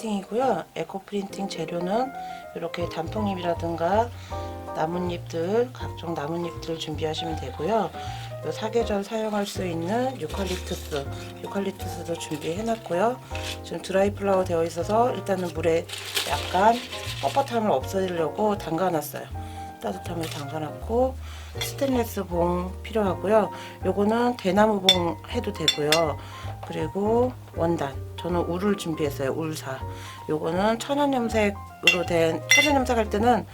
프린팅이고요. 에코 프린팅 재료는 이렇게 단풍잎이라든가 나뭇잎들, 각종 나뭇잎들 준비하시면 되고요. 요 사계절 사용할 수 있는 유칼립투스, 유칼립투스도 준비해놨고요. 지금 드라이 플라워 되어 있어서 일단은 물에 약간 뻣뻣함을 없애려고 담가놨어요. 따뜻함을 담가놨고 스테인레스 봉 필요하고요. 요거는 대나무 봉 해도 되고요. 그리고 원단. 저는 울을 준비했어요. 울사. 요거는 천연 염색으로 된 천연 염색 할 때는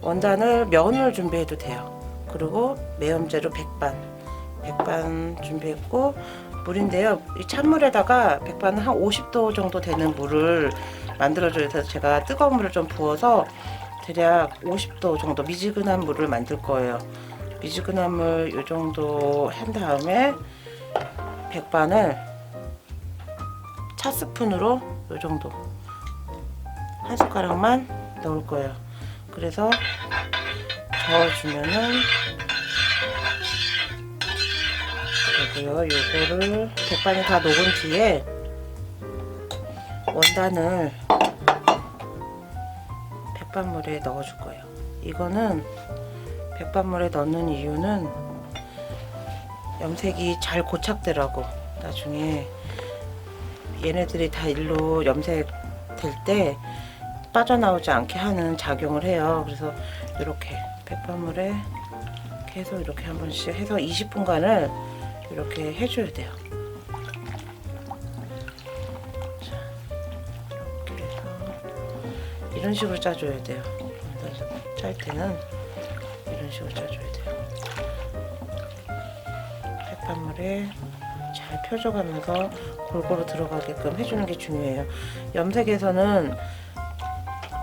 원단을 면을 준비해도 돼요. 그리고 매염제로 백반. 백반 준비했고 물인데요. 이 찬물에다가 백반 한 50도 정도 되는 물을 만들어줘야 돼서 제가 뜨거운 물을 좀 부어서 대략 50도 정도 미지근한 물을 만들 거예요. 미지근한 물 이 정도 한 다음에 백반을 차 스푼으로 이 정도 한 숟가락만 넣을 거예요. 그래서 저어주면은 되고요. 요거를 백반이 다 녹은 뒤에 원단을 백반물에 넣어줄 거예요. 이거는 백반물에 넣는 이유는 염색이 잘 고착되라고 나중에 얘네들이 다 일로 염색 될 때 빠져나오지 않게 하는 작용을 해요. 그래서 이렇게 백반물에 계속 이렇게 한 번씩 해서 20분간을 이렇게 해줘야 돼요. 이런 식으로 짜줘야 돼요. 짤 때는 이런 식으로 짜줘야 돼요. 백반물에 잘 펴줘가면서 골고루 들어가게끔 해주는 게 중요해요. 염색에서는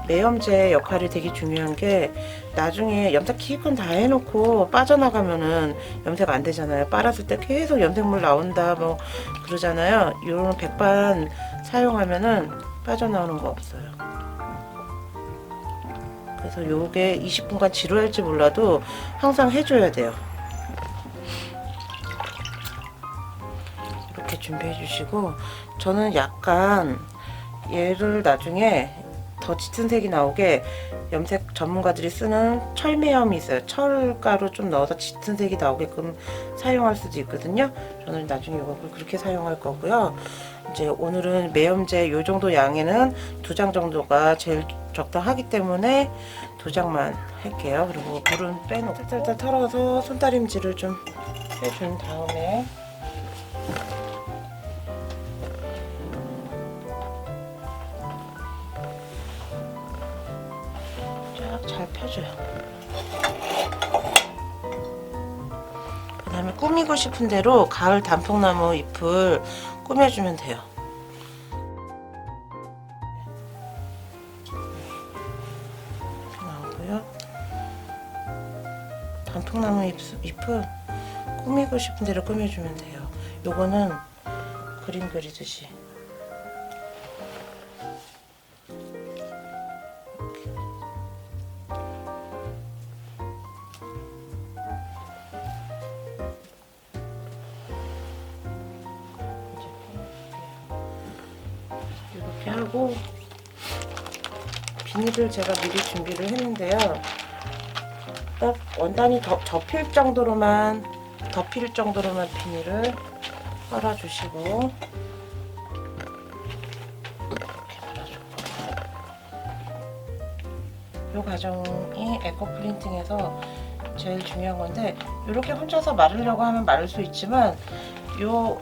매염제 역할이 되게 중요한 게 나중에 염색 기껏 다 해놓고 빠져나가면은 염색 안 되잖아요. 빨았을 때 계속 염색물 나온다 뭐 그러잖아요. 이런 백반 사용하면은 빠져나오는 거 없어요. 그래서 요게 20분간 지루할지 몰라도 항상 해줘야 돼요. 이렇게 준비해 주시고 저는 약간 얘를 나중에 더 짙은 색이 나오게 염색 전문가들이 쓰는 철매염이 있어요. 철가루 좀 넣어서 짙은 색이 나오게끔 사용할 수도 있거든요. 저는 나중에 이걸 그렇게 사용할 거고요. 이제 오늘은 매염제 요 정도 양에는 두 장 정도가 제일 적당하기 때문에 두 장만 할게요. 그리고 물은 빼놓고 살살 털어서 손다림질을 좀 해준 다음에 쫙 잘 펴줘요. 그 다음에 꾸미고 싶은 대로 가을 단풍나무 잎을 꾸며주면 돼요. 단풍나무 잎, 잎은 꾸미고 싶은 대로 꾸며주면 돼요. 요거는 그림 그리듯이. 이렇게 하고 비닐을 제가 미리 준비를 했는데요. 딱 원단이 더, 접힐 정도로만 덮일 정도로만 비닐을 깔아주시고 이 과정이 에코 프린팅에서 제일 중요한 건데 이렇게 혼자서 마르려고 하면 마를 수 있지만 요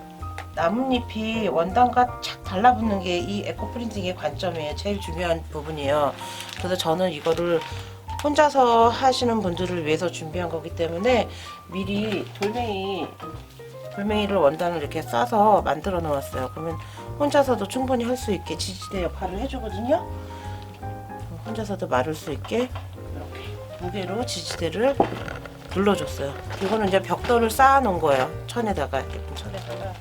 나뭇잎이 원단과 착 달라붙는 게 이 에코 프린팅의 관점이에요. 제일 중요한 부분이에요. 그래서 저는 이거를 혼자서 하시는 분들을 위해서 준비한 거기 때문에 미리 돌멩이 돌멩이를 원단을 이렇게 싸서 만들어 놓았어요. 그러면 혼자서도 충분히 할 수 있게 지지대 역할을 해주거든요. 혼자서도 마를 수 있게 이렇게 무게로 지지대를 눌러줬어요. 이거는 이제 벽돌을 쌓아 놓은 거예요. 천에다가 예쁜 천에다가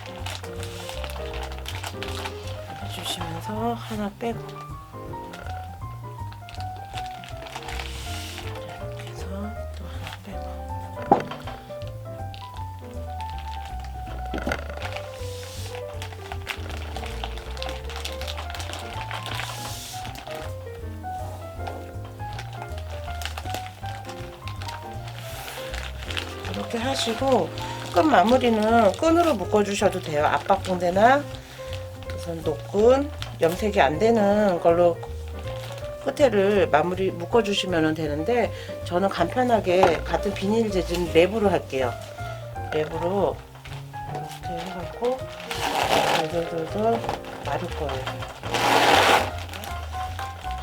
해주시면서 하나 빼고 하시고 끝 마무리는 끈으로 묶어 주셔도 돼요. 압박봉대나 우선 노끈 염색이 안 되는 걸로 끝에를 마무리 묶어 주시면 되는데 저는 간편하게 같은 비닐 재질 랩으로 할게요. 랩으로 이렇게 해갖고 돌돌돌돌 마를 거예요.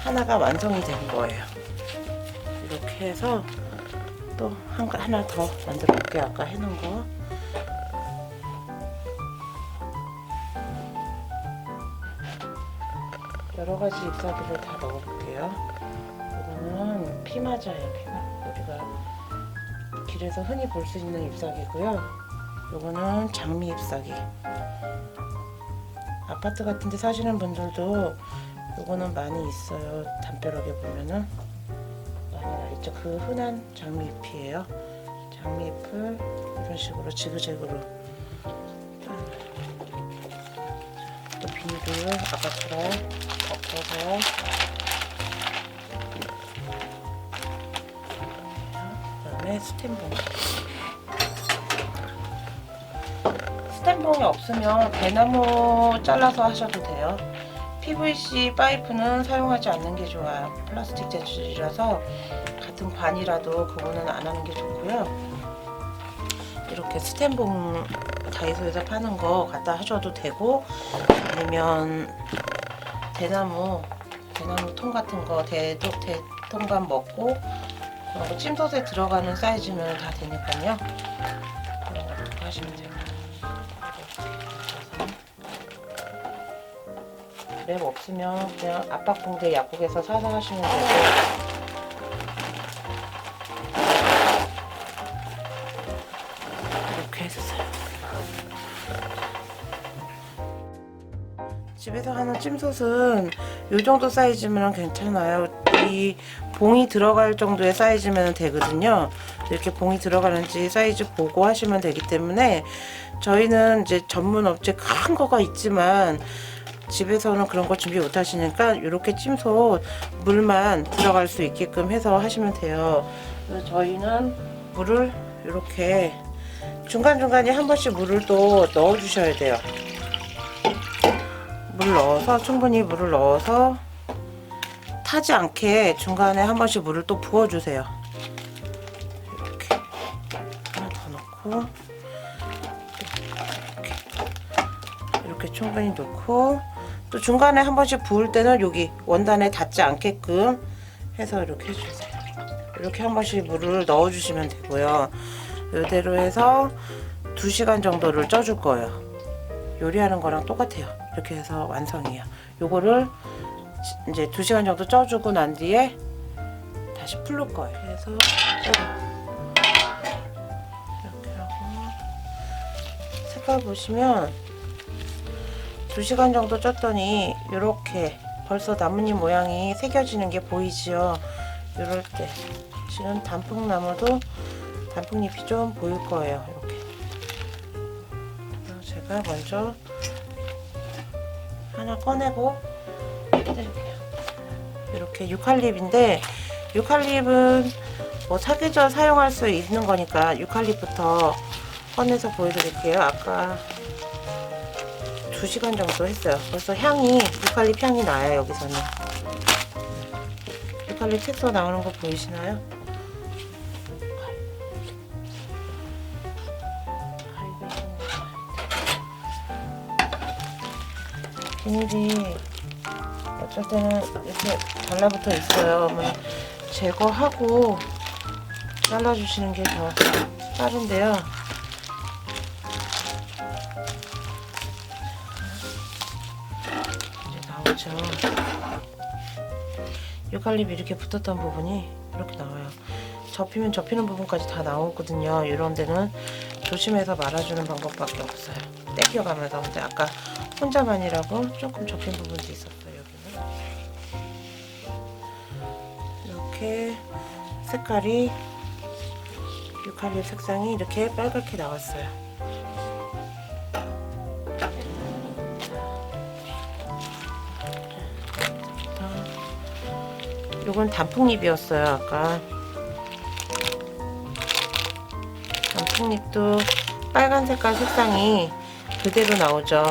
하나가 완성이 된 거예요. 이렇게 해서 또 한, 하나 더 만들어 볼게요. 아까 해놓은 거. 여러 가지 잎사귀를 다 넣어볼게요. 이거는 피마자예요, 피마. 우리가 길에서 흔히 볼 수 있는 잎사귀고요. 이거는 장미 잎사귀. 아파트 같은 데 사시는 분들도 이거는 많이 있어요. 담벼락에 보면은 있죠. 그 흔한 장미 잎이에요. 장미 잎을 이런 식으로 지그재그로 또 비닐을 아까처럼 덮어서 그다음에 스텐봉 스텐봉이 없으면 대나무 잘라서 하셔도 돼요 PVC 파이프는 사용하지 않는 게 좋아요 플라스틱 재질이라서 같은 관이라도 그거는 안 하는 게 좋고요 이렇게 스텐봉 다이소에서 파는 거 갖다 하셔도 되고 아니면 대나무 대나무 통 같은 거 대도 대통감 먹고 거 찜솥에 들어가는 사이즈면 다 되니까요. 거 하시면 돼요. 랩 없으면 그냥 압박봉대 약국에서 사서 하시면 되고 집에서 하는 찜솥은 이 정도 사이즈면 괜찮아요. 이 봉이 들어갈 정도의 사이즈면 되거든요. 이렇게 봉이 들어가는지 사이즈 보고 하시면 되기 때문에 저희는 이제 전문 업체 큰 거가 있지만 집에서는 그런 거 준비 못 하시니까 이렇게 찜솥 물만 들어갈 수 있게끔 해서 하시면 돼요. 그래서 저희는 물을 이렇게 중간중간에 한 번씩 물을 또 넣어 주셔야 돼요. 물 넣어서 충분히 물을 넣어서 타지 않게 중간에 한 번씩 물을 또 부어 주세요. 이렇게 하나 더 넣고 이렇게, 이렇게 충분히 넣고 또 중간에 한 번씩 부을 때는 여기 원단에 닿지 않게끔 해서 이렇게 해주세요. 이렇게 한 번씩 물을 넣어 주시면 되고요. 이대로 해서 2시간 정도를 쪄줄 거예요. 요리하는 거랑 똑같아요. 이렇게 해서 완성이에요. 요거를 지- 이제 2시간 정도 쪄주고 난 뒤에 다시 풀을 거예요. 그래서 이렇게 하고 색깔 보시면 2시간 정도 쪘더니 이렇게 벌써 나뭇잎 모양이 새겨지는 게 보이지요. 이럴 때 지금 단풍나무도 단풍잎이 좀 보일 거예요. 이렇게 제가 먼저 하나 꺼내고 떼릴게요. 이렇게 유칼립인데 유칼립은 뭐 사계절 사용할 수 있는 거니까 유칼립부터 꺼내서 보여드릴게요. 아까 2시간 정도 했어요. 벌써 향이 유칼립 향이 나요 여기서는. 유칼립 색소 나오는 거 보이시나요? 비닐이 어쩔 때는 이렇게 달라붙어 있어요. 제거하고 잘라주시는 게 더 빠른데요. 이제 나오죠. 유칼립이 이렇게 붙었던 부분이 이렇게 나와요. 접히면 접히는 부분까지 다 나오거든요. 이런 데는 조심해서 말아주는 방법밖에 없어요. 떼껴가면서 근데 아까 혼자만이라고 조금 접힌 부분도 있었어요. 여기는 이렇게 색깔이 유칼립 색상이 이렇게 빨갛게 나왔어요. 요건 단풍잎이었어요 아까 단풍잎 단풍잎도 빨간 색깔 색상이 그대로 나오죠.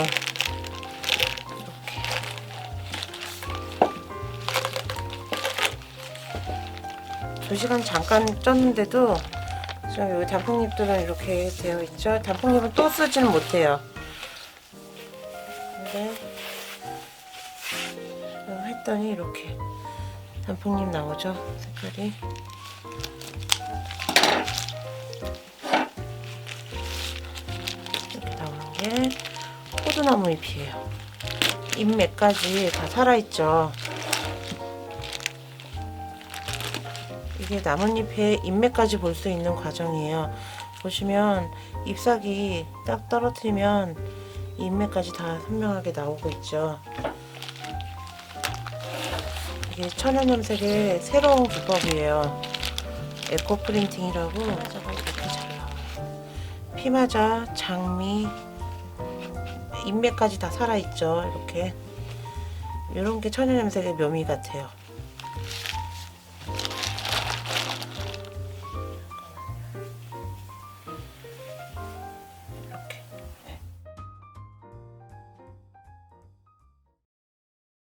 이렇게. 두 시간 잠깐 쪘는데도 지금 여기 단풍잎들은 이렇게 되어 있죠. 단풍잎은 또 쓰지는 못해요. 근데 했더니 이렇게 단풍잎 나오죠. 색깔이. 이렇게 나오는 게 호두나무 잎이에요. 잎몇까지 다 살아있죠. 이게 나뭇잎의 잎매까지 볼 수 있는 과정이에요. 보시면 잎사귀 딱 떨어뜨리면 잎매까지 다 선명하게 나오고 있죠. 이게 천연 염색의 새로운 기법이에요. 에코 프린팅이라고 이렇게 잘. 피마자, 장미, 잎매까지 다 살아있죠. 이렇게 이런 게 천연 염색의 묘미 같아요.